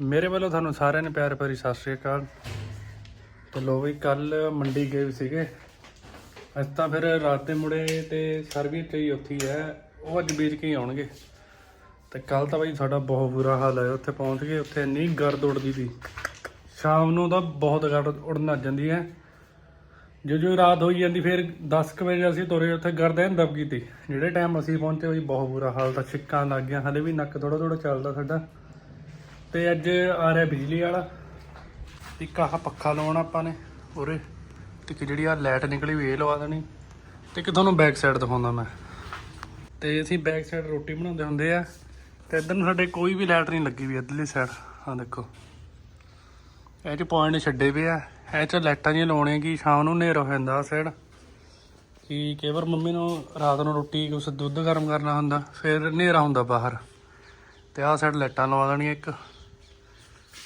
ਮੇਰੇ ਵੱਲੋਂ ਤੁਹਾਨੂੰ ਸਾਰਿਆਂ ਨੂੰ ਪਿਆਰ ਭਰੀ ਸਤਿ ਸ਼੍ਰੀ ਅਕਾਲ। ਤੇ ਲੋ ਵੀ ਕੱਲ ਮੰਡੀ ਗਏ ਸੀਗੇ। ਅੱਜ ਤਾਂ ਫਿਰ ਰਾਤ ਦੇ ਮੁੜੇ ਤੇ ਸਰਵਿਸ ਤੇ ਹੀ ਉੱਥੇ ਹੈ ਉਹ ਅੱਜ ਬੀਜ ਕੇ ਹੀ ਆਉਣਗੇ? ਤੇ ਕੱਲ ਤਾਂ ਬਾਈ ਸਾਡਾ ਬਹੁਤ ਬੁਰਾ ਹਾਲ ਹੈ ਉੱਥੇ ਪਹੁੰਚ ਗਏ, ਉੱਥੇ ਇੰਨੀ ਗਰਦ ਉੱਡਦੀ ਸੀ। ਸ਼ਾਮ ਨੂੰ ਤਾਂ ਬਹੁਤ ਗਰਦ ਉੱਡਣ ਲੱਗ ਜਾਂਦੀ ਹੈ। ਜੋ ਜੋ ਰਾਤ ਹੋਈ ਜਾਂਦੀ, ਫਿਰ 10 ਕੁ ਵਜੇ ਅਸੀਂ ਤੁਰੇ ਉੱਥੇ ਗਰਦ ਐਨ ਦਬ ਗਈ ਤੀ। ਜਿਹੜੇ ਟਾਈਮ ਅਸੀਂ ਪਹੁੰਚੇ ਹੋਈ ਬਹੁਤ ਬੁਰਾ ਹਾਲ ਤਾਂ ਛਿੱਕਾਂ ਲੱਗ ਗਿਆ। ਹਲੇ ਵੀ ਨੱਕ ਥੋੜਾ ਥੋੜਾ ਚੱਲਦਾ ਸਾਡਾ। ਤੇ ਅੱਜ ਆ ਰਿਹਾ ਬਿਜਲੀ ਵਾਲਾ। ਇੱਕ ਆਹ ਪੱਖਾ ਲਾਉਣਾ ਆਪਾਂ ਨੇ ਉਰੇ। ਤੇ ਇੱਕ ਜਿਹੜੀ ਆ ਲਾਈਟ ਨਿਕਲੀ ਹੋਈ ਇਹ ਲਵਾ ਦੇਣੀ। ਤੇ ਇੱਕ ਤੁਹਾਨੂੰ ਬੈਕ ਸਾਈਡ ਦਿਖਾਉਂਦਾ ਮੈਂ। ਤੇ ਅਸੀਂ ਬੈਕ ਸਾਈਡ ਰੋਟੀ ਬਣਾਉਂਦੇ ਹੁੰਦੇ ਆ। ਤੇ ਇੱਧਰ ਨੂੰ ਸਾਡੇ ਕੋਈ ਵੀ ਲਾਈਟ ਨਹੀਂ ਲੱਗੀ ਵੀ ਇੱਧਰਲੀ ਸਾਈਡ ਆਹ ਦੇਖੋ। ਇਹ ਚ ਪੁਆਇੰਟ ਛੱਡੇ ਪਏ ਆ। ਇਹ ਚ ਲਾਈਟਾਂ ਜਿਹੀਆਂ ਲਾਉਣੀਆਂ ਕਿ ਸ਼ਾਮ ਨੂੰ ਹਨੇਰਾ ਹੋ ਜਾਂਦਾ ਸਾਈਡ ਕਿ ਕਈ ਵਾਰ ਮੰਮੀ ਨੂੰ ਰਾਤ ਨੂੰ ਰੋਟੀ ਕੁਛ ਦੁੱਧ ਗਰਮ ਕਰਨਾ ਹੁੰਦਾ, ਫਿਰ ਹਨੇਰਾ ਹੁੰਦਾ ਬਾਹਰ। ਤੇ ਆਹ ਸਾਈਡ ਲਾਈਟਾਂ ਲਵਾ ਦੇਣੀਆਂ ਇੱਕ।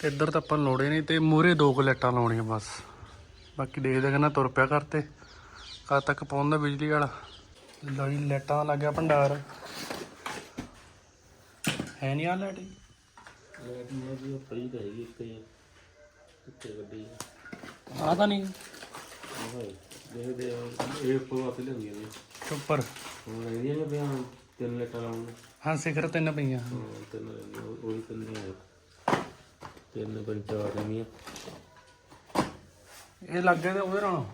ਤੇ ਇੱਧਰ ਤਾਂ ਆਪਾਂ ਲੋੜੇ ਨਹੀਂ ਤੇ ਮੂਰੇ ਦੋ ਕੁ ਲਾਈਟਾਂ ਲਾਉਣੀਆਂ ਬਸ। ਬਾਕੀ ਦੇਖਦੇ ਕਹਿੰਦਾ ਤੁਰ ਪਿਆ ਕਰਤੇ ਕਦ ਤੱਕ ਪਹੁੰਚਦਾ ਬਿਜਲੀ ਵਾਲਾ। ਜੀ ਲਾਈਟਾਂ ਦਾ ਲੱਗਿਆ ਭੰਡਾਰ। ਹੈ ਨਹੀਂ ਆ ਲਾਈਟ? ਲਾਈਟ ਨੂੰ ਵੀ ਪਈ ਤਾਂ ਹੈਗੀ ਇੱਕ ਹੀ ਕਿੱਥੇ ਗੱਡੀ ਆ? ਤਾਂ ਨਹੀਂ। ਦੇਖਦੇ ਇਹ ਉੱਪਰ ਵਾਪਸ ਲੈਂਦੀਆਂ ਨੇ ਉੱਪਰ। ਹੁਣ ਇਹਦੀਆਂ ਨੇ ਪਿਆ ਤਿੰਨ ਲੈਟਾਂ ਲਾਉਣ ਹਾਂ ਸਿਖਰ ਤਿੰਨ ਪਈਆਂ। ਹਾਂ, ਤਿੰਨ ਉਹ ਤਿੰਨ ਤਿੰਨ ਪੰਚਾਰ ਨਹੀਂ ਇਹ ਲੱਗ ਗਏ ਤੇ ਉਹਦੇ ਨਾਲ?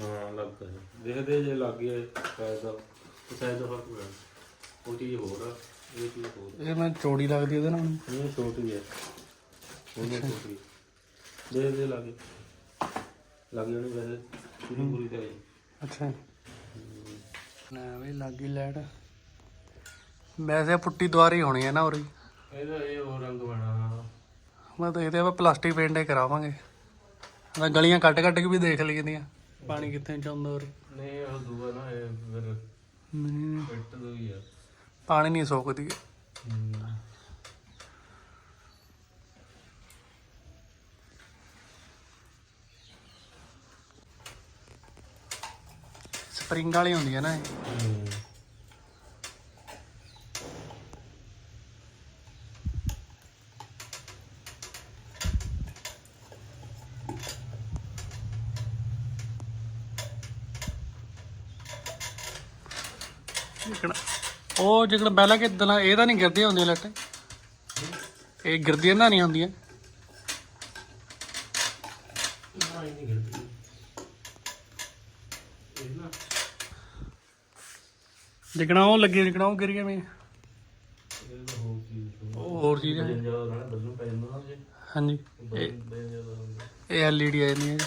ਹਾਂ ਲੱਗਦਾ ਹੈ ਦੇਖਦੇ ਜੇ ਲੱਗ ਗਿਆ ਸਾਇਦ ਦਾ ਸਾਇਦ ਦਾ ਫ਼ਰਕ ਪੈਣਾ ਉਹ ਚੀਜ਼ ਹੋਰ ਆ ਇਹ ਚੀਜ਼ ਹੋਰ। ਇਹ ਮੈਂ ਚੌੜੀ ਲੱਗਦੀ ਉਹਦੇ ਨਾਲ। ਇਹ ਛੋਟੀ ਹੈ ਉਹਨੇ ਛੋਟੀ। ਦੇਖਦੇ ਲੱਗੇ ਲੱਗ ਜਾਣੀ ਵੈਸੇ ਪੂਰੀ ਪੂਰੀ ਤਾਂ ਅੱਛਾ। ਨਾ ਵੀ ਲੱਗ ਲਾਈਟ। ਵੈਸੇ ਪੁੱਟੀ ਦੁਆਰੀ ਹੋਣੀ ਹੈ ਨਾ ਉਰੀ। ਇਹਦਾ ਇਹ ਹੋਰ ਰੰਗ ਬਣਾ। ਮੈਂ ਤਾਂ ਇਹਦੇ ਆਪਾਂ ਪਲਾਸਟਿਕ ਪੇਂਟ ਹੀ ਕਰਾਵਾਂਗੇ। ਮੈਂ ਗਲੀਆਂ ਕੱਟ ਕੱਟ ਕੇ ਵੀ ਦੇਖ ਲਈਆਂ ਪਾਣੀ ਕਿੱਥੇ ਚਾਹੁੰਦਾ ਉਰੇ ਨਹੀਂ ਉਹ ਦੂਆ ਨਾ ਇਹ ਫਿਰ ਮੈਨੂੰ ਫਿੱਟ ਦੋ ਹੀ ਆ। ਪਾਣੀ ਨਹੀਂ ਸੁੱਕਦੀ ਸਪਰਿੰਗ ਵਾਲੀ ਹੁੰਦੀ ਹੈ ਨਾ ਇਹ। ਜਿਕਣਾ ਉਹ ਜਿਕਣਾ ਪਹਿਲਾਂ ਕਿ ਦਲਾਂ ਇਹ ਤਾਂ ਨਹੀਂ ਗਿਰਦੀਆਂ ਹੁੰਦੀਆਂ ਲੱਟ। ਇਹ ਗਿਰਦੀਆਂ ਨਹੀਂ ਹੁੰਦੀਆਂ। ਨਾ ਨਹੀਂ ਨਾ ਜਿਕਣਾ ਉਹ ਲੱਗੀ ਜਿਕਣਾ ਉਹ ਗਿਰ ਗਿਆ ਮੈਂ। ਉਹ ਹੋਰ ਚੀਜ਼ ਹੈ। ਹਾਂਜੀ। ਇਹ ਐਲਈਡੀ ਆ ਜਾਂਦੀ ਹੈ।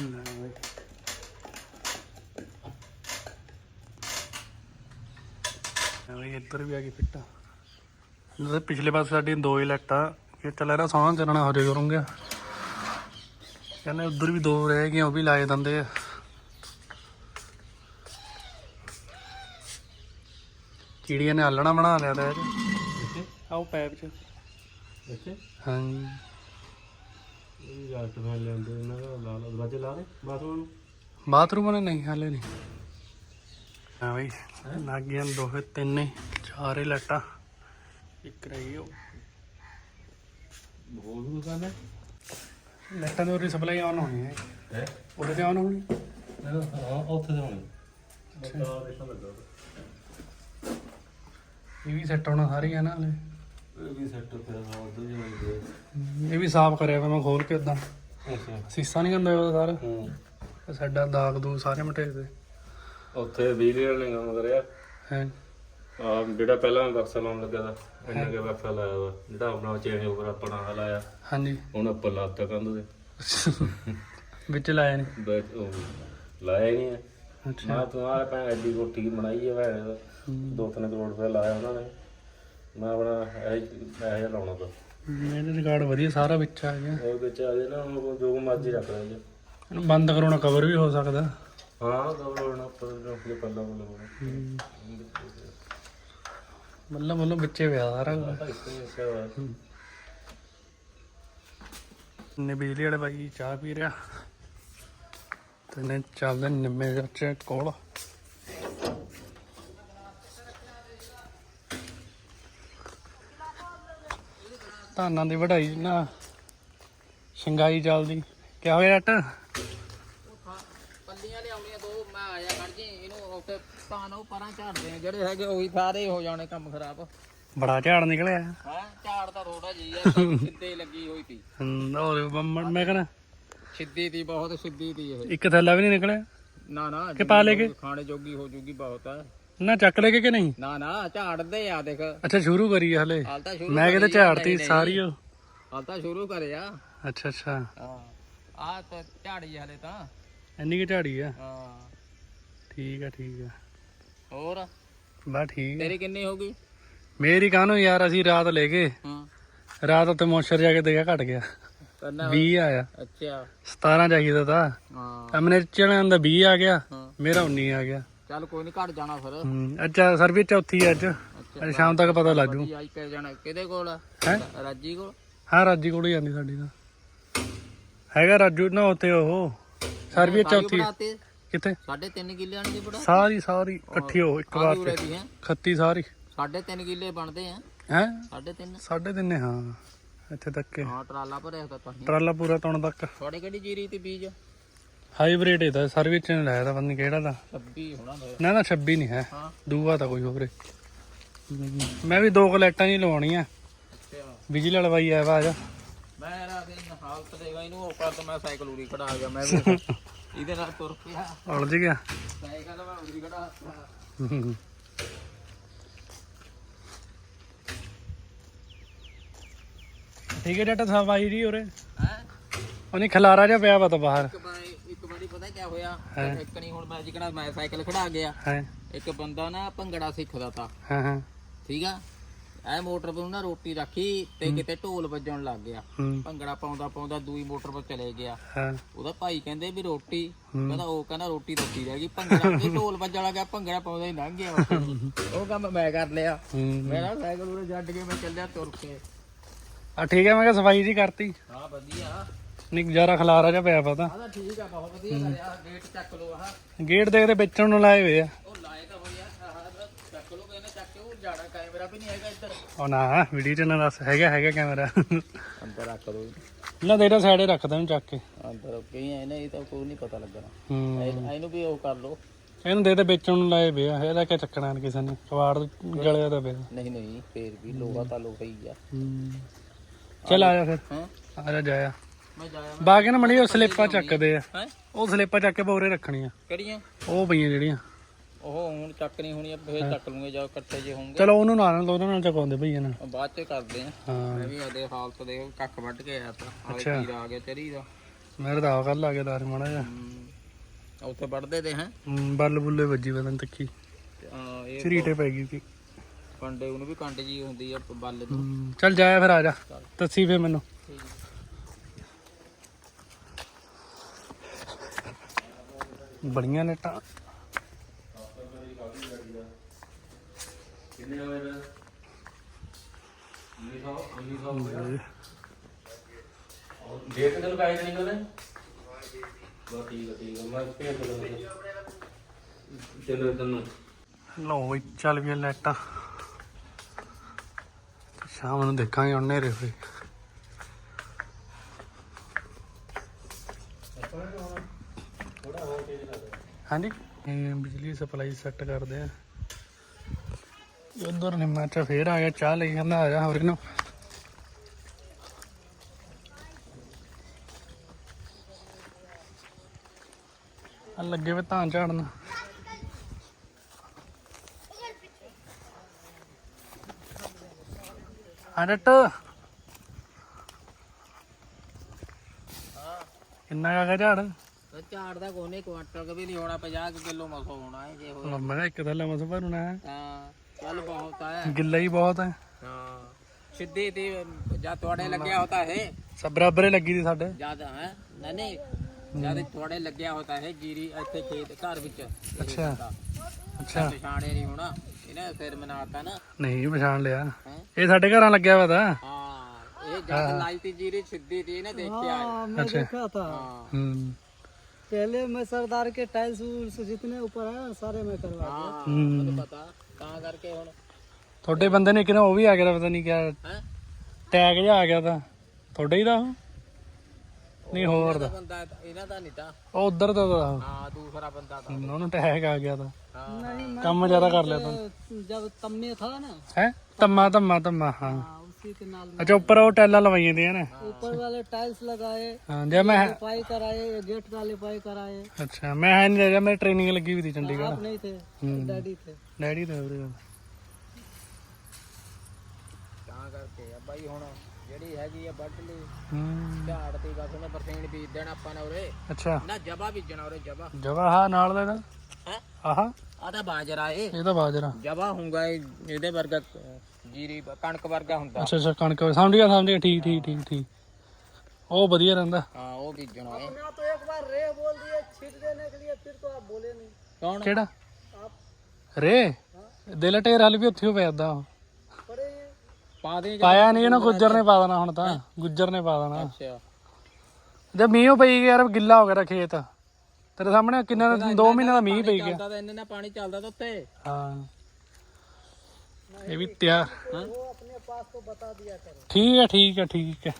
ਲੈ ਬਈ। ਲੈ ਬਈ ਇੱਧਰ ਵੀ ਆ ਗਈ ਫਿੱਟਾ। ਜਿਹੜੇ ਪਿਛਲੇ ਪਾਸੇ ਸਾਡੀ ਦੋ ਹੀ ਲਾਈਟਾਂ। ਇਹ ਚੱਲ ਰਿਹਾ ਸੋਹਣਾ ਚੱਲਣਾ ਹੋ ਜਾਏ ਕਰੂੰਗਾ। ਕਹਿੰਦੇ ਉਧਰ ਵੀ ਦੋ ਰਹਿ ਗਈਆਂ ਉਹ ਵੀ ਲਾਏ ਦਿੰਦੇ ਆ। ਚਿੜੀਆਂ ਨੇ ਆਲਣਾ ਬਣਾ ਲਿਆ ਤਾਂ ਇਹ। ਆਓ ਪੈਪ ਚ। ਹਾਂਜੀ। ਇਹ ਜੱਟ ਮੈਂ ਲੈਂਦੇ ਇਹਨਾਂ ਦਾ ਲਾ ਲਾ ਦਰਵਾਜ਼ੇ ਲਾ ਦੇ ਬਾਥਰੂਮ ਨੂੰ। ਬਾਥਰੂਮ ਨੇ ਨਹੀਂ ਹਾਲੇ ਨਹੀਂ। ਹਾਂ ਬਈ ਲੱਗ ਗਿਆ ਦੋ ਤਿੰਨ ਹੀ, ਚਾਰ ਹੀ ਲੱਟਾਂ ਇੱਕ ਰਹੀ ਉਹ। ਬਹੁਤ ਦੂਰ ਕਰਨਾ ਲੱਟਾਂ ਦੇ ਉਰੇ ਸਪਲਾਈ ਆਨ ਹੋਣੀ ਹੈ। ਹੈ? ਉਹਦੇ ਤੇ ਆਨ ਹੋਣੀ। ਹਾਂ ਉੱਥੇ ਤੇ ਹੋਣੀ। ਇਹ ਵੀ ਸੈੱਟ ਹੋਣਾ ਸਾਰੀਆਂ ਨਾ ਹਲੇ। ਇਹ ਵੀ ਸੈੱਟ ਫਿਰ ਹਾਂ ਉਧਰ ਹੀ ਹੋਣੀ ਇਹ ਵੀ ਸਾਫ਼ ਕਰਿਆ ਵਾ ਮੈਂ ਖੋਲ ਕੇ ਉਦਾਂ ਅੱਛਾ। ਸੀਸਾ ਨਹੀਂ ਗੰਦਾ ਉਹਦਾ ਸਾਰਾ? ਹੂੰ। ਇਹ ਸਾਡਾ ਦਾਗ ਦੂ ਸਾਰੇ ਮਟੇ ਦੇ। ਉੱਥੇ ਬਿਜਲੀ ਵਾਲੇ ਨੇ ਕੰਮ ਕਰਿਆ। ਹੈ? ਆ ਜਿਹੜਾ ਪਹਿਲਾਂ ਵਕਸਾ ਲਾਉਣ ਲੱਗਾ ਦਾ ਇੰਨਾ ਕੇ ਵਕਸਾ ਲਾਇਆ ਵਾ। ਜਿਹੜਾ ਆਪਣਾ ਚੇਂਜ ਓਵਰ ਆਪਣਾ ਆਹ ਲਾਇਆ। ਹਾਂਜੀ। ਹੁਣ ਉੱਪਰ ਲਾਤਾ ਕੰਧ ਦੇ ਵਿੱਚ ਲਾਇਆ ਨਹੀਂ ਬੈਠ ਉਹ ਲਾਇਆ ਨਹੀਂ ਹੈ ਅੱਛਾ। ਮੈਂ ਤਾਂ ਆ ਪੈ ਐਡੀ ਕੋਠੀ ਬਣਾਈ ਹੈ ਭੈਣ। ਦਾ ਦੋ ਤਿੰਨ ਕਰੋੜ ਰੁਪਏ ਲਾਇਆ ਉਹਨਾਂ ਨੇ। ਮੈਂ ਆਪਣਾ ਇਹ ਇਹ ਜਿਹਾ ਲਾਉਣਾ ਤਾਂ। ਮੇਰੇ ਰਿਕਾਰਡ ਵਧੀਆ ਸਾਰਾ ਵਿੱਚ ਆ ਗਿਆ। ਉਹ ਵਿੱਚ ਆ ਜੇ ਨਾ ਉਹ ਜੋ ਮਰਜ਼ੀ ਰੱਖ ਲੈ ਜੀ ਇਹਨੂੰ ਬੰਦ ਕਰਾਉਣਾ ਕਵਰ ਵੀ ਹੋ ਸਕਦਾ। ਹਾਂ ਕਵਰ ਹੋਣਾ ਉੱਪਰ ਰੱਖ ਪੱਲਾ ਪੱਲਾ ਮੱਲਾ ਮੱਲਾ ਵਿੱਚੇ ਪਿਆ ਸਾਰਾ ਨੇ ਬਿਜਲੀ ਵਾਲੇ ਬਾਈ ਚਾਹ ਪੀ ਰਿਹਾ। ਤੇ ਨੇ ਚੱਲਦੇ ਨਿੰਮੇ ਚਾਚੇ ਕੋਲ। ਧਾਨਾਂ ਦੀ ਵਢਾਈ ਨਾ ਸ਼ਿੰਗਾਈ ਚੱਲਦੀ। ਕਿਆ ਹੋਇਆ ਜੱਟ? ਪੱਲੀਆਂ ਲਿਆਉਣੀਆਂ ਦੋ ਮੈਂ ਆਇਆ ਖੜ ਜੀ ਇਹਨੂੰ ਉੱਤੇ ਤਾਂ ਉਹ ਪਰਾਂ ਝਾੜਦੇ ਆ ਜਿਹੜੇ ਹੈਗੇ ਉਹੀ ਸਾਰੇ ਹੋ ਜਾਣੇ ਕੰਮ ਖਰਾਬ। ਬੜਾ ਝਾੜ ਨਿਕਲਿਆ। ਹਾਂ ਝਾੜ ਤਾਂ ਥੋੜਾ ਜੀ ਆ ਸਿੱਧੇ ਲੱਗੀ ਹੋਈ ਤੀ ਹੋਰ ਮ- ਮੈਂ ਕਹਿੰਦਾ ਸਿੱਧੀ ਤੀ ਬਹੁਤ ਸਿੱਧੀ ਤੀ ਇਹ। ਇੱਕ ਥੈਲਾ ਵੀ ਨਹੀਂ ਨਿਕਲਿਆ? ਨਾ ਨਾ ਕਿ ਪਾ ਲੈ ਕੇ? ਖਾਣੇ ਜੋਗੀ ਹੋ ਜੂਗੀ ਬਹੁਤ ਆ। ਨਾ ਚੱਕ ਲੈ ਕੇ ਕਿ ਨਹੀਂ? ਨਾ ਨਾ ਝਾੜਦੇ ਆ ਦੇਖ। ਅੱਛਾ ਸ਼ੁਰੂ ਕਰੀ ਆ ਹਲੇ। ਹਾਲ ਤਾਂ ਸ਼ੁਰੂ ਮੈਂ ਕਿਤੇ ਕਰੀ ਆ, ਝਾੜਤੀ ਨਹੀਂ, ਨਹੀਂ। ਸਾਰੀ ਉਹ। ਹਾਲ ਤਾਂ ਸ਼ੁਰੂ ਕਰਿਆ ਅੱਛਾ ਅੱਛਾ। ਹਾਂ। ਆ ਤਾਂ ਝਾੜੀ ਹਲੇ ਤਾਂ। ਇੰਨੀ ਕਿ ਝਾੜੀ ਆ? ਹਾਂ। ਠੀਕ ਆ ਠੀਕ ਆ। ਹੋਰ? ਬਸ ਠੀਕ ਆ। ਤੇਰੀ ਕਿੰਨੀ ਹੋ ਗਈ? ਮੇਰੀ ਕਾਹਨੂੰ ਯਾਰ ਅਸੀਂ ਰਾਤ ਲੈ ਗਏ। ਹਾਂ। ਰਾਤ ਉੱਤੇ ਮੋਸ਼ਰ ਜਾ ਕੇ ਦੇਖਿਆ ਘਟ ਗਿਆ। ਕਰਨਾ 20 ਆਇਆ। ਅੱਛਾ। 17 ਚਾਹੀਦਾ ਤਾਂ। ਹਾਂ। ਅਮਨੇ ਚੜਨ ਦਾ 20 ਆ ਗਿਆ। ਹਾਂ। ਮੇਰਾ 19 ਆ ਗਿਆ। ਚੱਲ ਕੋਈ ਨਹੀਂ ਘਟ ਜਾਣਾ ਫਿਰ। ਹਮ, ਅੱਜ ਸਰਵਿਸ ਚੌਥੀ ਆ ਅੱਜ। ਅੱਛਾ ਅੱਜ ਸ਼ਾਮ ਤੱਕ ਪਤਾ ਲੱਗ ਜੂ। ਵਧੀਆ ਆਈ ਕੇ ਜਾਣਾ ਕਿਹਦੇ ਕੋਲ? ਹੈ? ਰਾਜੀ ਕੋਲ? ਹਾਂ ਰਾਜੀ ਕੋਲ ਹੀ ਜਾਂਦੀ ਸਾਡੀ ਤਾਂ। ਹੈਗਾ ਰਾਜੂ ਨਾ ਉੱਤੇ ਉਹ ਸਰਵਿਸ ਚੌਥੀ। ਕਿੱਥੇ? ਸਾਢੇ 3 ਕਿੱਲੇ ਆਣ ਦੀ ਬੜਾ ਸਾਰੀ ਸਾਰੀ ਇਕੱਠੀ ਹੋ ਇੱਕ ਵਾਰ ਤੇ। ਹੈ। ਖੱਤੀ ਸਾਰੀ। ਸਾਢੇ 3 ਕਿੱਲੇ ਬਣਦੇ ਆ। ਹੈ? ਸਾਢੇ 3 ਸਾਢੇ ਤਿੰਨੇ ਹਾਂ। ਇੱਥੇ ਤੱਕ ਹੀ। ਹਾਂ ਟਰਾਲਾ ਭਰਿਆ ਤਾਂ ਟਰਾਲਾ ਪੂਰਾ ਤੁਣ ਤੱਕ। ਤੁਹਾਡੇ ਕਿਹੜੀ ਜੀਰੀ ਤੇ ਬੀਜ? ਹਾਈਬ੍ਰਿਡ ਇਹਦਾ ਸਰਵਿਸ ਚ ਨਹੀਂ ਲਾਇਆ ਤਾਂ ਪਤਾ ਨਹੀਂ ਕਿਹੜਾ ਦਾ 26 ਹੋਣਾ ਨਾ ਨਾ 26 ਨਹੀਂ ਹੈ। ਹਾਂ। ਦੂਆ ਤਾਂ ਕੋਈ ਹੋਰ। ਮੈਂ ਵੀ ਦੋ ਕਲੈਟਾਂ ਨਹੀਂ ਲਵਾਉਣੀਆਂ। ਬਿਜਲੀ ਲਵਾਈ ਆ ਬਾਜ ਮੈਂ ਯਾਰ ਅਗੇ ਹਾਲਤ ਦੇਗਾ ਇਹਨੂੰ ਉਹ ਕਰ ਤਾਂ ਮੈਂ ਸਾਈਕਲ ਉਰੀ ਖੜਾ ਗਿਆ ਮੈਂ ਵੀ ਇਹਦੇ ਨਾਲ ਤੁਰ ਪਿਆ। ਉਲਝ ਗਿਆ। ਸਾਈਕਲ ਮੈਂ ਉਰੀ ਦਿੱਤਾ। ਠੀਕ ਹੈ ਡਾਟਾ ਸਾਹਿਬ ਆਈ ਜੀ ਉਰੇ। ਹੈਂ? ਉਹਨੇ ਖਲਾਰਾ ਜਿਹਾ ਪਿਆ ਵਾ ਤਾਂ ਬਾਹਰ। ਪਤਾ ਕੀ ਹੋਇਆ? ਹੈਂ? ਇੱਕ ਨਹੀਂ ਹੁਣ ਮੈਂ ਜਿਕਣਾ ਮੈਂ ਸਾਈਕਲ ਖੜਾ ਗਿਆ। ਹੈ? ਇੱਕ ਬੰਦਾ ਨਾ ਭੰਗੜਾ ਸਿੱਖਦਾ ਤਾ। ਹਾਂ ਹਾਂ। ਠੀਕ ਆ? ਐ ਮੋਟਰ 'ਤੇ ਨਾ ਰੋਟੀ ਰੱਖੀ ਤੇ ਕਿਤੇ ਢੋਲ ਵੱਜਣ ਲੱਗ ਗਿਆ। ਹੂੰ। ਭੰਗੜਾ ਪਾਉਂਦਾ ਪਾਉਂਦਾ ਦੂਈ ਮੋਟਰ 'ਤੇ ਚਲੇ ਗਿਆ। ਹਾਂ। ਉਹਦਾ ਭਾਈ ਕਹਿੰਦੇ ਵੀ ਰੋਟੀ ਕਹਿੰਦਾ ਉਹ ਕਹਿੰਦਾ ਰੋਟੀ ਰੋਟੀ ਰਹਿ ਗਈ। ਭੰਗੜਾ ਤੇ ਢੋਲ ਵੱਜਣ ਲੱਗਾ ਭੰਗੜਾ ਪਾਉਂਦਾ ਹੀ ਲੰਘ ਗਿਆ ਉਹ ਕੰਮ ਮੈਂ ਕਰ ਲਿਆ। ਹੂੰ। ਮੇਰਾ ਸਾਈਕਲ ਉਰੇ ਛੱਡ ਕੇ ਮੈਂ ਚੱਲਿਆ ਤੁਰ ਕੇ। ਆ ਠੀਕ ਹੈ ਮੈਂ ਕਿਹਾ ਸਫ਼ਾਈ ਜੀ ਕਰਤੀ। ਹਾਂ ਵਧੀਆ। ਜ਼ਿਆਦਾ ਖਲਾਰਾ ਜਿਹਾ ਪਿਆ ਪਤਾ ਆਹ ਤਾਂ ਠੀਕ ਆ ਬਹੁਤ ਵਧੀਆ ਕਰਿਆ ਗੇਟ ਚੱਕ ਲੋ ਆਹ। ਗੇਟ ਦੇਖਦੇ ਵੇਚਣ ਨੂੰ ਲਾਏ ਹੋਏ ਆ। ਉਹ ਲਾਏ ਤਾਂ ਹੋਇਆ ਆਹ ਚੱਕ ਲੋ ਕਹਿੰਦੇ ਚੱਕ ਕੇ ਉਹ ਜਾੜਾ ਕੈਮਰਾ ਵੀ ਨਹੀਂ ਹੈਗਾ ਇੱਧਰ। ਉਹ ਨਾ ਵੀਡੀਓ ਚ ਨਾ ਦੱਸ ਹੈਗਾ ਹੈਗਾ ਕੈਮਰਾ। ਅੰਦਰ ਰੱਖ ਦੋ। ਨਾ ਦੇਦਾ ਸਾਈਡੇ ਰੱਖਦਾ ਨੂੰ ਚੱਕ ਕੇ। ਅੰਦਰ ਕਈ ਐ ਨਾ ਇਹ ਤਾਂ ਕੋਈ ਨਹੀਂ ਪਤਾ ਲੱਗਣਾ। ਹੂੰ। ਇਹ- ਇਹਨੂੰ ਵੀ ਉਹ ਕਰ ਲੋ ਇਹਨੂੰ ਦੇ ਦੇ ਵੇਚਣ ਨੂੰ ਲਾਏ ਵੇ ਆ ਇਹਦਾ ਕਿ ਚੱਕਣਾ ਨੀ ਕਿਸੇ ਨੇ ਕਵਾੜ ਗਲਿਆ ਤਾਂ ਪਿਆ। ਨਹੀਂ ਨਹੀਂ ਫੇਰ ਵੀ ਲੋਹਾ ਤਾਂ ਲੋਹਾ ਹੀ ਆ। ਹੂੰ। ਚੱਲ ਆ ਜਾ ਫਿਰ। ਹੈ? ਆ ਜਾ ਜਾਇਆ। ਮੈਂ ਜਾਇਆ ਬਾਕੀ ਨਾ ਮੜੀ ਉਹ ਸਲਿੱਪਾਂ ਚੱਕਦੇ ਆ। ਹੈ ਉਹ ਸਲਿੱਪਾਂ ਚੱਕ ਕੇ ਬੋਰੇ ਰੱਖਣੀਆਂ। ਕਿਹੜੀਆਂ? ਉਹ ਪਈਆਂ ਜਿਹੜੀਆਂ। ਉਹ ਹੁਣ ਚੱਕ ਨਹੀਂ ਹੋਣੀ ਫੇਰ ਚੱਕ ਲੂਗੇ ਜਾਂ ਇਕੱਠੇ ਜੇ ਹੋਣਗੇ। ਚਲੋ ਉਹਨੂੰ ਨਾਲ ਨਾਲ ਉਹਨਾਂ ਨਾਲ ਚਕਾਉਂਦੇ ਭਈਆ ਨਾਲ ਬਾਅਦ ਚ ਕਰਦੇ ਆ। ਹਾਂ। ਮੈਂ ਵੀ ਆਦੇ ਹਾਲਤ ਦੇ ਕੱਖ ਵੱਢ ਕੇ ਆਇਆ ਤਾਂ। ਆਹ ਅੱਛਾ। ਆ ਗਿਆ ਚਰੀ ਦਾ। ਮੇਰੇ ਆ ਕੱਲ ਆ ਗਿਆ ਦਾਰ ਮਾੜਾ ਜਿਹਾ। ਹਮ, ਉੱਥੇ ਵੱਢਦੇ ਤੇ ਹੈ? ਹੂੰ, ਬੱਲ ਬੁੱਲੇ ਵੱਜੀ ਪਤਾ ਨੀ ਤੱਕੀ ਇਹ ਝਰੀਟੇ ਪੈ ਗਈ ਸੀ ਕੰਡੇ ਉਹਨੂੰ ਵੀ ਕੰਡ ਜੀ ਹੁੰਦੀ ਆ ਬੱਲ ਨੂੰ ਚੱਲ ਜਾਇਆ ਫਿਰ ਆ ਜਾ। ਦੱਸੀ ਫੇ ਮੈਨੂੰ। ਠੀਕ। ਬੜੀਆਂ ਨੇਟਾਂ। ਕਿੰਨੇ ਹੋਏ ਨੇ 1900 1900 ਡੇਟ ਕਿਦੋਂ ਕਾਇਦ ਨਹੀਂ ਉਹਨੇ ਬਸ ਠੀਕ ਹੈ ਠੀਕ ਹੈ ਮੈਂ ਭੇਜ ਦਿੰਦਾ ਚਲੋ ਤੈਨੂੰ ਲਓ ਵੀ ਚੱਲ ਵੀ ਲਾਈਟਾਂ ਸ਼ਾਮ ਨੂੰ ਦੇਖਾਂਗੇ ਹੁਣ ਨੇਰੇ ਹੋਏ। ਹਾਂਜੀ ਇਹ ਬਿਜਲੀ ਸਪਲਾਈ ਸੈੱਟ ਕਰਦੇ ਆ। ਉਧਰ ਨਿੰਮਾ ਚ ਫੇਰ ਆ ਗਿਆ ਚਾਹ ਲਈ ਕਹਿੰਦਾ ਆ ਜਾ ਹੋਰ ਨੂੰ ਆ ਲੱਗੇ ਵੇ ਤਾਂ ਝਾੜਨ। ਹਾਂ ਡੱਟ ਕਿੰਨਾ ਕਾ ਝਾੜ? ਤੇ ਝਾੜ ਦਾ ਕੋਨੇ ਕੁਆਂਟਲ ਕੁ ਵੀ ਨਹੀਂ ਹੋਣਾ 50 ਕਿਲੋ ਮਸੋ ਹੋਣਾ ਹੈ ਜੇ ਹੋਇਆ। ਮੈਂ ਕਿਹਾ ਇੱਕ ਥੱਲੇ ਮਸ ਭਰਨਾ ਹੈ ਹਾਂ ਚੱਲ ਬਹੁਤ ਹੈ ਗਿੱਲਾ ਹੀ ਬਹੁਤ ਹੈ ਹਾਂ ਸਿੱਧੀ ਤੇ ਜਾਂ ਤੁਹਾਡੇ ਲੱਗਿਆ ਹੋਤਾ ਹੈ ਸਭ ਬਰਾਬਰ ਹੀ ਲੱਗੀ ਦੀ ਸਾਡੇ। ਜਦ ਹੈ? ਨਹੀਂ ਨਹੀਂ ਜਦ ਤੁਹਾਡੇ ਲੱਗਿਆ ਹੋਤਾ ਹੈ ਜੀਰੀ ਇੱਥੇ ਖੇਤ ਘਰ ਵਿੱਚ। ਅੱਛਾ। ਅੱਛਾ। ਪਛਾਣੇ ਨਹੀਂ ਹੋਣਾ। ਇਹਨੇ ਫਿਰ ਮਨਾਤਾ ਨਾ। ਨਹੀਂ ਪਛਾਣ ਲਿਆ। ਇਹ ਸਾਡੇ ਘਰਾਂ ਲੱਗਿਆ ਵਾ ਤਾਂ। ਹਾਂ ਇਹ ਜਦ ਲਾਈ ਤੀ ਜੀਰੀ ਸਿੱਧੀ ਤੀ ਇਹਨੇ ਦੇਖਿਆ। ਹੈ। ਅੱਛਾ। ਹਾਂ। ਹੂੰ। पहले मैं सरदार के टाइल्स वूल्स जितने ऊपर है सारे मैं करवा ਹਾਂ ਹੂੰ ਮੈਨੂੰ ਪਤਾ ਤਾਂ ਕਰਕੇ ਹੁਣ ਤੁਹਾਡੇ ਬੰਦੇ ਨੇ ਕਿਹਾ ਉਹ ਵੀ ਆ ਗਿਆ ਪਤਾ ਨਹੀਂ ਕਿਆ ਹੈ ਟੈਗ ਜਿਹਾ ਆ ਗਿਆ ਤਾਂ ਤੁਹਾਡਾ ਹੀ ਦਾ ਉਹ ਨਹੀਂ ਹੋਰ ਦਾ ਬੰਦਾ ਇਹਨਾਂ ਦਾ ਨਹੀਂ ਤਾਂ ਉਹ ਉਧਰ ਦਾ ਤਾਂ ਹਾਂ ਦੂਸਰਾ ਬੰਦਾ ਤਾਂ ਉਹਨੂੰ ਟੈਗ ਆ ਗਿਆ ਤਾਂ नहीं मैं ਕੰਮ ਜ਼ਿਆਦਾ ਕਰ ਲਿਆ ਤਾਂ जब तब में था ना ਹੈ ਤੰਮਾ ਤੰਮਾ ਤੰਮਾ ਹਾਂ हाँ, उसी के नाल में ਅੱਛਾ ਉੱਪਰ ਉਹ ਟੈਲਾਂ ਲਵਾਈਆਂ ਦੀਆਂ ਨੇ ऊपर वाले टाइल्स लगाए ਹਾਂ ਜੇ ਮੈਂ लिपाई कराए गेट का लिपाई कराए ਅੱਛਾ ਮੈਂ ਹੈ ਨਹੀਂ ਜਾ ਮੇਰੀ ਟ੍ਰੇਨਿੰਗ ਲੱਗੀ ਵੀ ਸੀ ਚੰਡੀਗੜ੍ਹ आप नहीं थे डैडी थे ਡੈਡੀ ਦਾ ਉਰੇ ਆ। ਤਾਂ ਕਰਕੇ ਆ ਬਾਈ ਹੁਣ ਜਿਹੜੀ ਹੈਗੀ ਆ ਵੱਢ ਲਈ ਹੂੰ ਝਾੜ ਤੇ ਬਸ ਉਹਨੇ ਬਰਸੀਨ ਬੀਜ ਦੇਣਾ ਆਪਾਂ ਨੇ ਉਰੇ ਅੱਛਾ ਨਾ ਜਬਾ ਬੀਜਣਾ ਉਰੇ ਜਬਾ ਜਵਾ ਹਾਂ ਨਾਲ ਦਾ ਇਹਦਾ ਹੈ ਆਹਾ ਆ ਬਾਜਰਾ ਇਹ ਤਾਂ ਬਾਜਰਾ। ਜਵਾ ਹੁੰਦਾ ਇਹਦੇ ਵਰਗਾ ਜੀਰੀ ਕਣਕ ਵਰਗਾ ਹੁੰਦਾ। ਅੱਛਾ ਅੱਛਾ ਕਣਕ ਸਮਝ ਗਿਆ ਠੀਕ ਠੀਕ ਠੀਕ ਠੀਕ। ਉਹ ਵਧੀਆ ਰਹਿੰਦਾ। ਹਾਂ ਉਹ ਬੀਜਣਾ ਏ। ਨਾ ਤਾਂ ਇੱਕ ਵਾਰ ਰੇ ਬੋਲ ਦਿਏ ਛਿਟ ਦੇਣੇ ਕੇ ਲਈ ਫਿਰ ਤਾਂ ਆਪ ਬੋਲੇ ਨਹੀਂ ਕੌਣ? ਕਿਹੜਾ? ਆਪ। ਰੇ ਦਿਲ ਟੇਰ ਹਲ ਵੀ ਉੱਥੇ ਪੈਦਾ ਪਾ ਪਾਇਆ ਨਹੀਂ ਇਹਨਾਂ ਗੁੱਜਰ ਨੇ ਪਾ ਦੇਣਾ ਹੁਣ ਤਾਂ। ਗੁੱਜਰ ਨੇ ਪਾ ਦੇਣਾ। ਅੱਛਾ। ਜਦ ਮੀਂਹ ਪਈ ਗਿਆ ਯਾਰ ਗਿੱਲਾ ਹੋ ਗਿਆ ਖੇਤ। ਤੇਰੇ ਸਾਹਮਣੇ ਕਿੰਨਾ 2 ਮਹੀਨੇ ਦਾ ਮੀਂਹ ਪਈ ਗਿਆ। ਚੱਲਦਾ ਤਾਂ ਇਹਨਾਂ ਨਾਲ ਪਾਣੀ ਚੱਲਦਾ ਤਾਂ ਉੱਤੇ ਹਾਂ। ਇਹ ਵੀ ਤਿਆਰ ਹਾਂ। ਠੀਕ ਹੈ ਠੀਕ ਹੈ ਠੀਕ ਹੈ।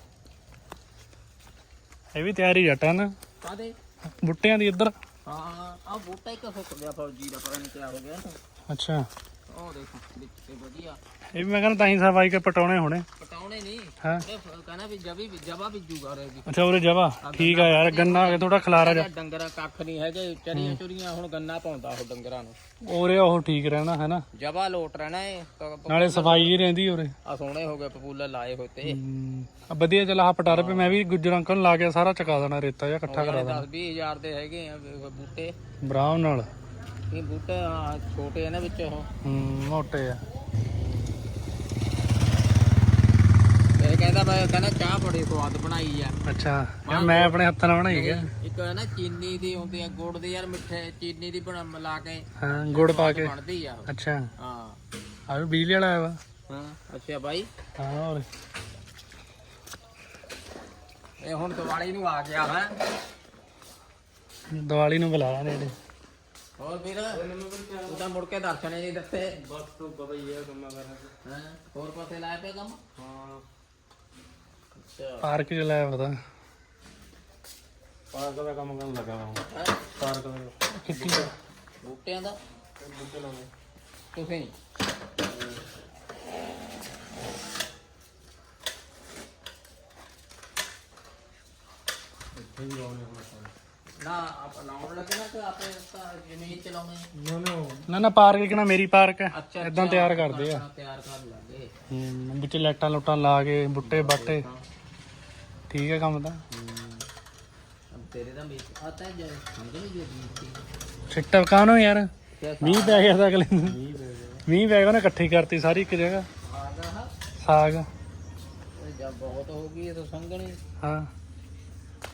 ਇਹ ਵੀ ਤਿਆਰੀ ਜਟਾ ਕਾਦੇ ਬੁੱਟਿਆਂ ਦੀ ਇੱਧਰ। ਹਾਂ ਆ ਬੂਟਾ ਇੱਕ ਸੁੱਕ ਗਿਆ ਫੌਜੀ ਦਾ ਪਤਾ ਨਹੀਂ ਕਿਆ ਹੋ ਗਿਆ। ਅੱਛਾ। ਉਹ ਦੇਖੋ ਵਿੱਚ ਤੇ ਵਧੀਆ। ਇਹ ਵੀ ਮੈਂ ਕਹਿੰਦਾ ਤਾਂ ਹੀ ਸਫ਼ਾਈ ਕੇ ਪਟਾਉਣੇ ਹੋਣੇ। ਪਟਾਉਣੇ ਨਹੀਂ। ਹਾਂ। ਇਹ ਫ- ਕਹਿੰਦਾ ਵੀ ਜਬੀ ਵੀ ਜਬਾ ਬੀਜੂਗਾ ਉਰੇ ਵੀ। ਅੱਛਾ ਉਰੇ ਜਵਾ? ਠੀਕ ਆ ਯਾਰ ਗੰਨਾ ਆ ਕੇ ਥੋੜਾ ਖਲਾਰਾ ਜਾ ਡੰਗਰ ਕੱਖ ਨਹੀਂ ਹੈਗੇ ਚਰੀਆਂ ਚੁਰੀਆਂ ਹੁਣ ਗੰਨਾ ਪਾਉਂਦਾ ਉਹ ਡੰਗਰਾਂ ਨੂੰ। ਉਰੇ ਉਹ ਠੀਕ ਰਹਿਣਾ ਹੈ ਨਾ? ਜਬਾ ਲੋਟ ਰਹਿਣਾ ਏ ਨਾਲੇ ਸਫ਼ਾਈ ਹੀ ਰਹਿੰਦੀ ਉਰੇ। ਆ ਸੋਹਣੇ ਹੋ ਗਏ ਪਪੂਲਾ ਲਾਏ ਹੋਏ ਤੇ। ਹਮ, ਆ ਵਧੀਆ ਚੱਲ ਆਹ ਪਟਾਰ ਪੇ ਮੈਂ ਵੀ ਗੁੱਜਰ ਅੰਕਲ ਨੂੰ ਲਾ ਕੇ ਸਾਰਾ ਚਕਾ ਦੇਣਾ ਰੇਤਾ ਜਿਹਾ ਇਕੱਠਾ ਕਰਾ ਦੇਣਾ। 10 20000 ਦੇ ਹੈਗੇ ਆ ਬ- ਬੂਟੇ। ਬਰਾਉਨ ਨਾਲ। ਇਹ ਬੂਟੇ ਆ, ਛੋਟੇ ਆ ਨਾ ਵਿੱਚ ਉਹ। ਹਮ, ਮੋਟੇ ਆ। ਇਹ ਕਹਿੰਦਾ ਮੈਂ ਕਹਿੰਦਾ ਚਾਹ ਬੜੀ ਸਵਾਦ ਬਣਾਈ ਆ। ਅੱਛਾ ਯਾਰ ਮੈਂ ਆਪਣੇ ਹੱਥਾਂ ਨਾਲ ਬਣਾਈ ਗਿਆ ਇੱਕ ਹੈ ਨਾ ਚੀਨੀ ਦੀ ਹੁੰਦੀ ਆ ਗੁੜ ਦੀ ਯਾਰ ਮਿੱਠੇ ਚੀਨੀ ਦੀ ਬਣਾ ਮਿਲਾ ਕੇ। ਹਾਂ ਗੁੜ ਪਾ ਕੇ। ਬਣਦੀ ਆ ਉਹ। ਅੱਛਾ। ਹਾਂ। ਆ ਵੀ ਬਿਜਲੀ ਵਾਲਾ ਆਇਆ ਵਾ। ਹਾਂ ਅੱਛਾ ਬਾਈ। ਹਾਂ ਹੋਰ। ਇਹ ਹੁਣ ਦੀਵਾਲੀ ਨੂੰ ਆ ਗਿਆ ਹੈ ਦੀਵਾਲੀ ਨੂੰ ਬੁਲਾ ਨੇੜੇ ਹੋਰ ਵੀਰ? ਤੂੰ ਤਾਂ ਮੁੜ ਕੇ ਦਰਸ਼ਨ ਹੀ ਨਹੀਂ ਦਿੱਤੇ। ਬਸ ਤੂੰ ਪਤਾ ਹੀ ਹੈ ਕੰਮਾਂ ਕਰਨਾ ਹਾਂ? ਹੋਰ ਪਾਸੇ ਲਾਇਆ ਪਿਆ ਕੰਮ? ਹਾਂ। ਪਾਰਕ ਚ ਲਾਇਆ ਪਤਾ। ਪਾਰਕ ਦਾ ਕੰਮ ਕਰਨ ਲੱਗਾ ਹੈਂ? ਪਾਰਕ ਦਾ। ਕਿੱਥੇ? ਬੂਟਿਆਂ ਦਾ? ਤੁਸੀਂ ਨਾ ਆਪ ਲਾਉਣ ਲੱਗੇ ਨਾ ਕਿ ਆਪੇ ਤਾਂ ਜ਼ਮੀਨ ਚ ਲਾਉਣੇ ਨਾ ਨਾ। ਪਾਰਕ ਕਿਹਨਾਂ ਮੇਰੀ ਪਾਰਕ। ਹੈ ਅੱਛਾ ਇਦਾਂ ਤਿਆਰ ਕਰਦੇ ਆ। ਤਿਆਰ ਕਰ ਲਾਂਗੇ। ਹਮ, ਵਿੱਚ ਲਾਈਟਾਂ ਲੁੱਟਾਂ ਲਾ ਕੇ ਬੁੱਟੇ ਬਾਟੇ। ਠੀਕ ਹੈ ਕੰਮ ਤਾਂ। ਅਬ ਤੇਰੇ ਦਾ ਮੇਕ ਆਤਾ ਹੈ ਸਮਝ ਨਹੀਂ ਜੇ ਛਿੱਟਾ ਯਾਰ? ਮੀਂਹ ਪੈ ਗਿਆ ਤਾਂ ਅਗਲੇ ਨੂੰ ਮੀਂਹ ਪੈ ਗਿਆ। ਉਹਨੇ ਇਕੱਠੀ ਕਰਤੀ ਸਾਰੀ ਇੱਕ ਜਗ੍ਹਾ। ਹਾ ਸਾਗ। ਜਦ ਬਹੁਤ ਹੋ ਗਈ ਇਹ ਤਾਂ ਸੰਗਣੀ ਹਾਂ।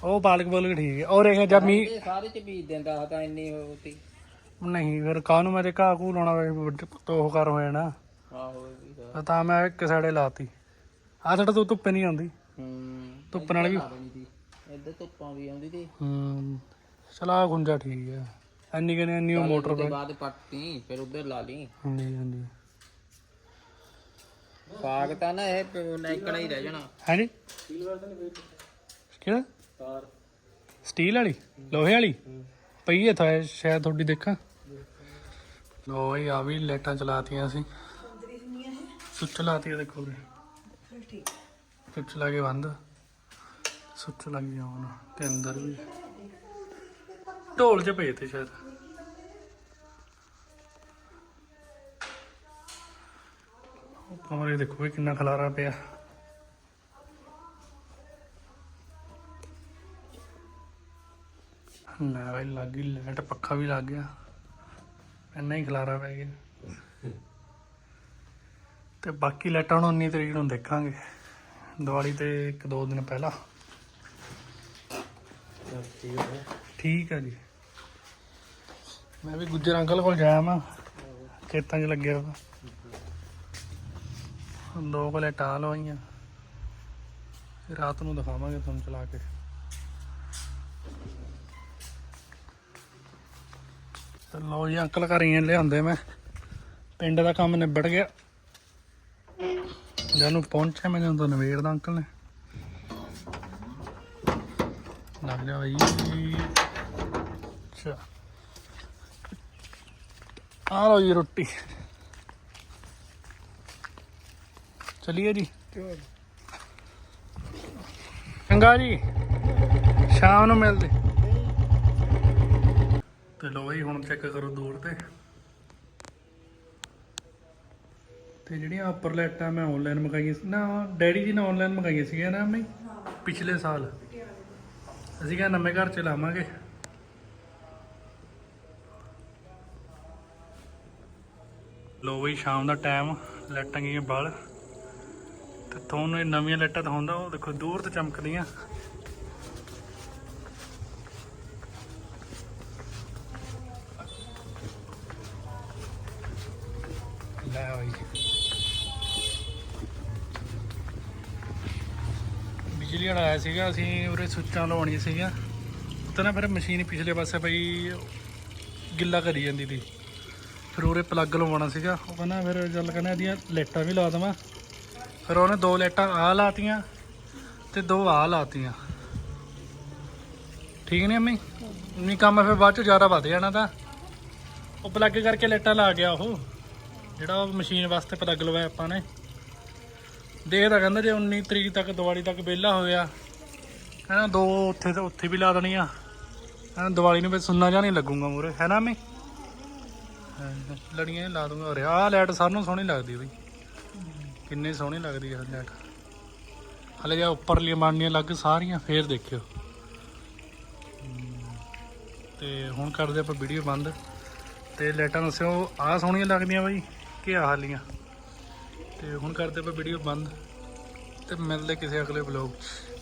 ਉਹ ਪਾਲਕ ਬੋਲਕ ਠੀਕ ਹੈ। ਔਰ ਇਹ ਜਦ ਇਹ ਸਾਰੇ ਚ ਬੀਜ ਦਿੰਦਾ ਹਾ ਤਾਂ ਇੰਨੀ ਹੋਤੀ ਨਹੀਂ ਫਿਰ ਕਾਹਨੂੰ ਮੈਂ ਤੇ ਘਾਹ ਘੂ ਲਾਉਣਾ ਵੇ ਤੋ ਉਹ ਕਰ ਹੋ ਜਾਣਾ ਆਹੋ ਇਹ ਵੀ ਹੈ। ਤਾਂ ਮੈਂ ਇੱਕ ਸਾਈਡੇ ਲਾਤੀ। ਆ ਸਾਡਾ ਤੂੰ ਧੁੱਪੇ ਨਹੀਂ ਆਉਂਦੀ। ਹੂੰ ਧੁੱਪ ਨਾਲ ਵੀ ਇੱਧਰ ਧੁੱਪਾਂ ਵੀ ਆਉਂਦੀ ਤੇ ਹੂੰ ਚਲਾ ਗੁੰਜਾ ਠੀਕ ਹੈ। ਐਨੀ ਕਿਨੇ ਉਹ ਮੋਟਰ ਉਹਦੇ ਬਾਅਦ ਪੱਟੀ ਫਿਰ ਉਧਰ ਲਾ ਲਈ। ਹਾਂਜੀ ਹਾਂਜੀ। ਸਾਗ ਤਾਂ ਨਾ ਇਹ ਨਾਈਕਣਾ ਹੀ ਰਹਿ ਜਾਣਾ। ਹਾਂਜੀ ਕਿਹੜਾ? ਤਾਰ ਸਟੀਲ ਵਾਲੀ? ਲੋਹੇ ਵਾਲੀ? ਪਈ ਹੈ ਇਹ ਸ਼ਾਇਦ ਤੁਹਾਡੀ ਦੇਖਾਂ। ਲੋ ਇਹ ਆ ਵੀ ਲਾਈਟਾਂ ਚਲਾਤੀਆਂ ਅਸੀਂ। ਸੁੱਚ ਲਾਤੀ ਆ ਦੇਖੋ ਵੀਰੇ ਸੁੱਚ ਲਾ ਕੇ ਬੰਦ। ਸੁੱਚ ਲੱਗ ਗਿਆ ਹੁਣ ਤੇ ਅੰਦਰ ਵੀ। ਢੋਲ ਚ ਪਏ ਤੇ ਸ਼ਾਇਦ। ਉਹ ਕਮਰੇ ਦੇਖੋ ਵੀ ਕਿੰਨਾ ਖਲਾਰਾ ਪਿਆ। ਲੈ ਬਈ ਲੱਗ ਗਈ ਲਾਈਟ ਪੱਖਾ ਵੀ ਲੱਗ ਗਿਆ। ਇੰਨਾ ਹੀ ਖਲਾਰਾ ਪੈ ਗਿਆ। ਤੇ ਬਾਕੀ ਲਾਈਟਾਂ ਹੁਣ 19 ਤਰੀਕ ਨੂੰ ਦੇਖਾਂਗੇ। ਦੀਵਾਲੀ ਤੇ ਇੱਕ ਦੋ ਦਿਨ ਪਹਿਲਾਂ। ਠੀਕ ਹੈ। ਜੀ। ਮੈਂ ਵੀ ਗੁੱਜਰ ਅੰਕਲ ਕੋਲ ਜਾਇਆ ਮੈਂ ਖੇਤਾਂ 'ਚ ਲੱਗਿਆ ਦੋ ਕੋਲੇ ਟਾਲ ਹੋਈਆਂ ਰਾਤ ਨੂੰ ਦਿਖਾਵਾਂਗੇ ਤੁਹਾਨੂੰ ਚਲਾ ਕੇ। ਤੇ ਲਓ ਜੀ, ਅੰਕਲ ਘਰ ਲਿਆਉਂਦੇ ਮੈਂ। ਪਿੰਡ ਦਾ ਕੰਮ ਨਿਬੜ ਗਿਆ। ਜਦੋਂ ਪਹੁੰਚਿਆ ਮੈਂ, ਜਦੋਂ ਨਵੇੜ ਦਾ ਅੰਕਲ ਨੇ। ਲੱਗ ਜਾ ਬਈ। ਅੱਛਾ। ਆ ਲਓ ਜੀ ਰੋਟੀ। ਚਲਿਏ ਜੀ। ਚੰਗਾ ਜੀ। ਸ਼ਾਮ ਨੂੰ ਮਿਲਦੇ। ਤੇ ਲੋ ਜੀ, ਹੁਣ ਚੈੱਕ ਕਰੋ ਦੂਰ ਤੇ। ਤੇ ਜਿਹੜੀਆਂ ਉੱਪਰ ਲਾਈਟਾਂ ਮੈਂ ਆਨਲਾਈਨ ਮੰਗਾਈਆਂ ਸੀ। ਨਾ, ਡੈਡੀ ਜੀ ਨੇ ਆਨਲਾਈਨ ਮੰਗਾਈਆਂ ਸੀਗੀਆਂ ਨਾ ਮੈਂ ਪਿਛਲੇ ਸਾਲ। ਅਸੀਂ ਕਿਹਾ ਨਵੇਂ ਘਰ ਚ ਲਾਵਾਂਗੇ। ਲੋ ਬਈ, ਸ਼ਾਮ ਦਾ ਟਾਈਮ ਲਾਈਟਾਂ ਗਈਆਂ ਬਾਲ ਤੇ ਤੁਹਾਨੂੰ ਇਹ ਨਵੀਆਂ ਲਾਈਟਾਂ ਦਿਖਾਉਂਦਾ, ਉਹ ਦੇਖੋ ਦੂਰ ਤੇ ਚਮਕਦੀਆਂ ਲੈ ਬਈ ਬਿਜਲੀ ਵਾਲਾ ਆਇਆ ਸੀਗਾ, ਅਸੀਂ ਉਰੇ ਸੁੱਚਾਂ ਲਵਾਉਣੀਆਂ ਸੀਗੀਆਂ। ਤਾਂ ਨਾ ਫਿਰ ਮਸ਼ੀਨ ਪਿਛਲੇ ਪਾਸੇ ਪਈ ਗਿੱਲਾ ਕਰੀ ਜਾਂਦੀ ਸੀ ਫਿਰ ਉਰੇ ਪਲੱਗ ਲਵਾਉਣਾ ਸੀਗਾ। ਉਹ ਕਹਿੰਦਾ ਫਿਰ ਚੱਲ ਕਹਿੰਦਾ ਇਹਦੀਆਂ ਲਾਈਟਾਂ ਵੀ ਲਾ ਦੇਵਾਂ। ਫਿਰ ਉਹਨੇ ਦੋ ਲਾਈਟਾਂ ਆ ਲਾਤੀਆਂ ਤੇ ਦੋ ਆ ਲਾਤੀਆਂ। ਠੀਕ ਨੇ ਅੰਮੀ? ਨਹੀਂ ਕੰਮ ਫਿਰ ਬਾਅਦ ਚ ਜ਼ਿਆਦਾ ਵੱਧ ਜਾਣਾ ਤਾਂ। ਉਹ ਪਲੱਗ ਕਰਕੇ ਲਾਈਟਾਂ ਲਾ ਗਿਆ ਉਹ। ਜਿਹੜਾ ਉਹ ਮਸ਼ੀਨ ਵਾਸਤੇ ਪਲੱਗ ਲਵਾਇਆ ਆਪਾਂ ਨੇ। ਦੇਖਦਾ ਕਹਿੰਦਾ ਜੇ 19 ਤਰੀਕ ਤੱਕ ਦੀਵਾਲੀ ਤੱਕ ਵਿਹਲਾ ਹੋਇਆ ਕਹਿੰਦਾ ਦੋ ਉੱਥੇ ਤੇ ਉੱਥੇ ਵੀ ਲਾ ਦੇਣੀਆਂ। ਕਹਿੰਦਾ ਦੀਵਾਲੀ ਨੂੰ ਫਿਰ ਸੁੰਨਾ ਜਾਂ ਨਹੀਂ ਲੱਗੂਗਾ ਮੂਰੇ ਹੈ ਨਾ ਮੈਂ ਲੜੀਆਂ ਹੀ ਲਾ ਦੂੰਗਾ ਔਰ ਆਹ ਲਾਈਟ ਸਾਨੂੰ ਸੋਹਣੀ ਲੱਗਦੀ ਬਈ। ਕਿੰਨੀ ਸੋਹਣੀ ਲੱਗਦੀ ਹੈ ਲਾਈਟ ਹਲੇ ਜੇ ਉੱਪਰਲੀਆਂ ਬਣਨੀਆਂ ਲੱਗ ਸਾਰੀਆਂ ਫੇਰ ਦੇਖਿਓ। ਹਮ, ਤੇ ਹੁਣ ਕਰਦੇ ਆਪਾਂ ਵੀਡੀਓ ਬੰਦ। ਤੇ ਲਾਈਟਾਂ ਦੱਸਿਓ ਆਹ ਸੋਹਣੀਆਂ ਲੱਗਦੀਆਂ ਬਈ ਕਿ ਆਹ ਹਾਲੀਆਂ ਤੇ ਹੁਣ ਕਰਦੇ ਆਪਾਂ ਵੀਡੀਓ ਬੰਦ ਤੇ ਮਿਲਦੇ ਕਿਸੇ ਅਗਲੇ ਵਲੌਗ 'ਚ।